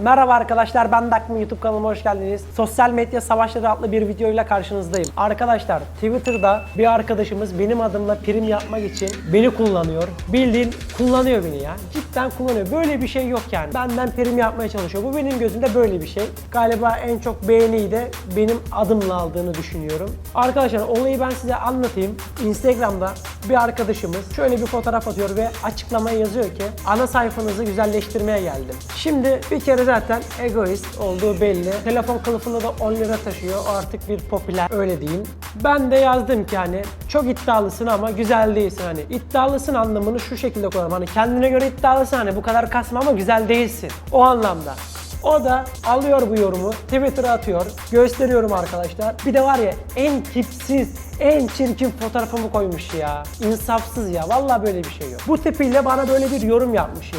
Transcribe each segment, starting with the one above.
Merhaba arkadaşlar ben Dakmi YouTube kanalıma hoş geldiniz. Sosyal medya savaşları adlı bir videoyla karşınızdayım. Arkadaşlar Twitter'da bir arkadaşımız benim adımla prim yapmak için beni kullanıyor. Bildiğin kullanıyor beni ya. Cidden kullanıyor. Böyle bir şey yok yani. Benden prim yapmaya çalışıyor. Bu benim gözümde böyle bir şey. Galiba en çok beğeniyi de benim adımla aldığını düşünüyorum. Arkadaşlar olayı ben size anlatayım. Instagram'da bir arkadaşımız şöyle bir fotoğraf atıyor ve açıklamaya yazıyor ki ana sayfanızı güzelleştirmeye geldim. Şimdi bir kere zaten egoist olduğu belli. Telefon kılıfında da 10 lira taşıyor. O artık bir popüler öyle diyeyim. Ben de yazdım ki hani çok iddialısın ama güzel değilsin hani. iddialısın anlamını şu şekilde kullanıyorum. Hani kendine göre iddialısın hani bu kadar kasma ama güzel değilsin. O anlamda. O da alıyor bu yorumu, Twitter'a atıyor. Gösteriyorum arkadaşlar. Bir de var ya en tipsiz, en çirkin fotoğrafımı koymuş ya. İnsafsız ya. Vallahi böyle bir şey yok. Bu tipiyle bana böyle bir yorum yapmış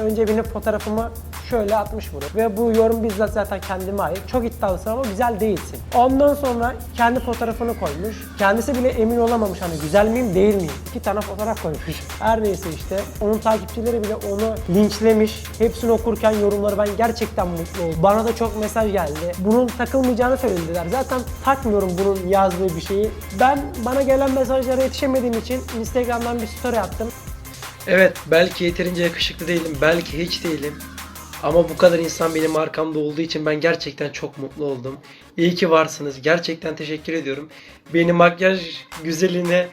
Önce benim fotoğrafımı şöyle atmış buraya. Ve bu yorum bizzat zaten kendime ait. Çok iddialısın ama güzel değilsin. Ondan sonra kendi fotoğrafını koymuş. Kendisi bile emin olamamış hani güzel miyim değil miyim? İki tane fotoğraf koymuş. Her neyse işte. Onun takipçileri bile onu linçlemiş. Hepsini okurken yorumları ben gerçekten mutlu oldum. Bana da çok mesaj geldi. Bunun takılmayacağını söylediler. Zaten takmıyorum bunun yazdığı bir şeyi. Ben bana gelen mesajlara yetişemediğim için Instagram'dan bir story attım. Evet belki yeterince yakışıklı değilim, belki hiç değilim. Ama bu kadar insan benim arkamda olduğu için ben gerçekten çok mutlu oldum. İyi ki varsınız. Gerçekten teşekkür ediyorum. Beni makyaj güzeline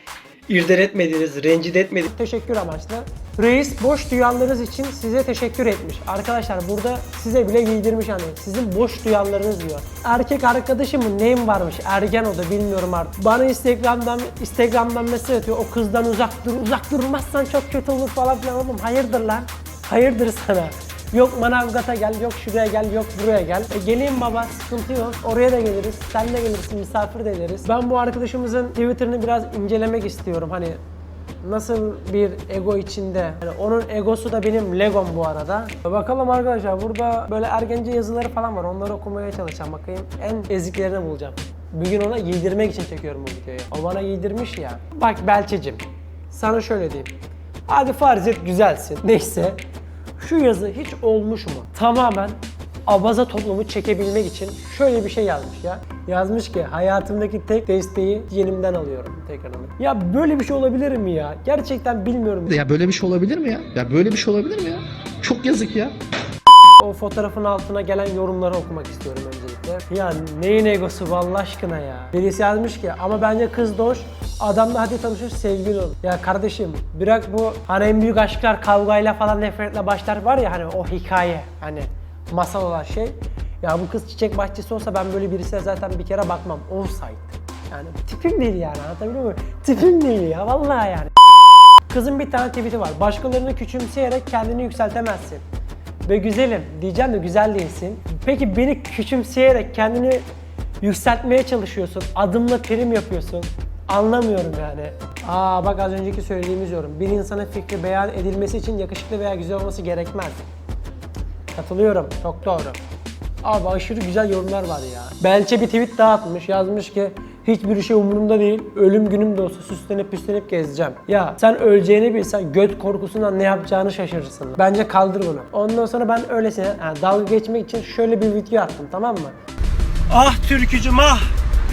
irden etmediniz, rencide etmediniz. teşekkür amaçlı. Reis boş duyanlarınız için size teşekkür etmiş. Arkadaşlar burada size bile giydirmiş hani sizin boş duyanlarınız diyor. Erkek arkadaşımın neyim varmış ergen o da bilmiyorum artık. Bana Instagram'dan Instagram'dan mesaj atıyor o kızdan uzak dur uzak durmazsan çok kötü olur falan filan oğlum hayırdır lan hayırdır sana. Yok Manavgat'a gel, yok şuraya gel, yok buraya gel. E geleyim baba, sıkıntı yok. Oraya da geliriz, sen de gelirsin, misafir de ederiz. Ben bu arkadaşımızın Twitter'ını biraz incelemek istiyorum. Hani nasıl bir ego içinde. Yani onun egosu da benim legom bu arada. Bakalım arkadaşlar burada böyle ergence yazıları falan var. Onları okumaya çalışacağım. Bakayım en eziklerini bulacağım. Bugün ona giydirmek için çekiyorum bu videoyu. O bana giydirmiş ya. Bak Belçecim. Sana şöyle diyeyim. Hadi farz et güzelsin. Neyse. Şu yazı hiç olmuş mu? Tamamen abaza toplumu çekebilmek için şöyle bir şey yazmış ya. Yazmış ki hayatımdaki tek desteği yenimden alıyorum tekrardan. Ya böyle bir şey olabilir mi ya? Gerçekten bilmiyorum. Ya böyle bir şey olabilir mi ya? Ya böyle bir şey olabilir mi ya? Çok yazık ya. O fotoğrafın altına gelen yorumları okumak istiyorum öncelikle. Ya neyin egosu Allah aşkına ya. Birisi yazmış ki ama bence kız doş. Adamla hadi tanışır sevgili ol. Ya kardeşim bırak bu hani en büyük aşklar kavgayla falan nefretle başlar var ya hani o hikaye hani masal olan şey. Ya bu kız çiçek bahçesi olsa ben böyle birisine zaten bir kere bakmam. Olsaydı. Yani tipim değil yani anlatabiliyor muyum? Tipim değil ya vallahi yani. Kızın bir tane tweet'i var. Başkalarını küçümseyerek kendini yükseltemezsin. Ve güzelim diyeceğim de güzel değilsin. Peki beni küçümseyerek kendini yükseltmeye çalışıyorsun. Adımla prim yapıyorsun. Anlamıyorum yani. Aa bak az önceki söylediğimiz yorum. Bir insanın fikri beyan edilmesi için yakışıklı veya güzel olması gerekmez. Katılıyorum. Çok doğru. Abi aşırı güzel yorumlar var ya. Belçe bir tweet daha atmış. Yazmış ki hiçbir şey umurumda değil. Ölüm günüm de olsa süslenip püslenip gezeceğim. Ya sen öleceğini bilsen göt korkusundan ne yapacağını şaşırırsın. Bence kaldır bunu. Ondan sonra ben öylesine yani dalga geçmek için şöyle bir video attım tamam mı? Ah türkücüm ah!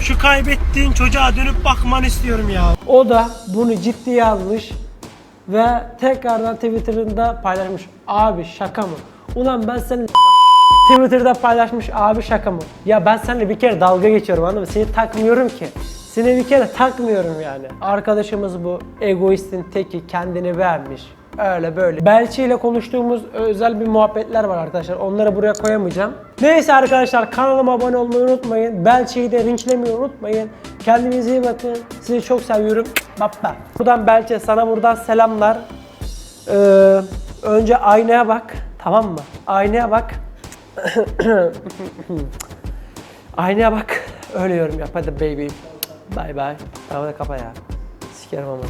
Şu kaybettiğin çocuğa dönüp bakman istiyorum ya. O da bunu ciddiye almış ve tekrardan Twitter'ında paylaşmış. Abi şaka mı? Ulan ben senin Twitter'da paylaşmış abi şaka mı? Ya ben seninle bir kere dalga geçiyorum anladın mı? Seni takmıyorum ki. Seni bir kere takmıyorum yani. Arkadaşımız bu egoistin teki kendini beğenmiş. Öyle böyle. Belçi ile konuştuğumuz özel bir muhabbetler var arkadaşlar. Onları buraya koyamayacağım. Neyse arkadaşlar kanalıma abone olmayı unutmayın. Belçi'yi de linçlemeyi unutmayın. Kendinize iyi bakın. Sizi çok seviyorum. Baba. Buradan Belçi sana buradan selamlar. Ee, önce aynaya bak. Tamam mı? Aynaya bak. Aynaya bak. Öyle yorum yap. Hadi baby. Bye bye. Tamam hadi kapa ya. Sikerim ama.